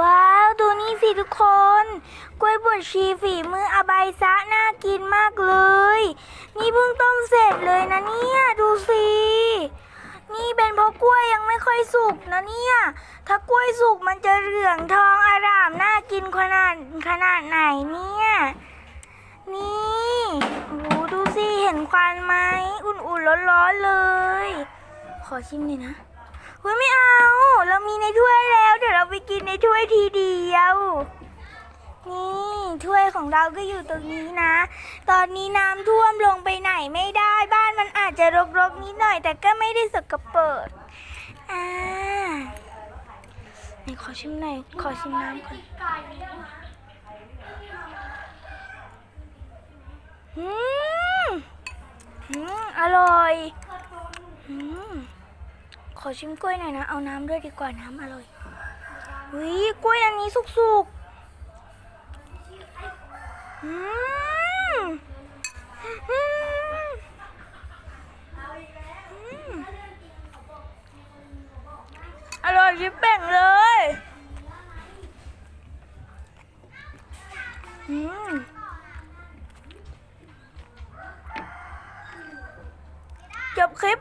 ว้าว ดูนี่สิทุกคน กล้วยบวชชีฝีมืออบายซะน่ากินมากเลย นี่เพิ่งต้มเสร็จเลยนะเนี่ย ดูสิ นี่เป็นเพราะกล้วยยังไม่ค่อยสุกนะเนี่ย ถ้ากล้วยสุกมันจะเหลืองทองอร่ามน่ากินขนาดขนาดไหนเนี่ย นี่โอ้โหดูสิ เห็นควันไหม อุ่นๆร้อนๆเลย ขอชิมหน่อยนะ เฮ้ยไม่เอา เรามีในถ้วยแล้ว เดี๋ยวเราไปกินในถ้วยทีเดียว นี่ถ้วยของเราก็อยู่ตรงนี้นะ ตอนนี้น้ำท่วมลงไปไหนไม่ได้บ้านมันอาจจะรกๆนิดหน่อย แต่ก็ไม่ได้สกปรกอ่าไหนขอชิมหน่อยขอชิมน้ำก่อนอืม อืม อร่อย อืม ขอชิมกล้วยหน่อยนะ เอาน้ำด้วยดีกว่าน้ำอร่อยวิกล้วยอันนี้สุกๆอือร่อยชิบเป่งเลยจบคลิป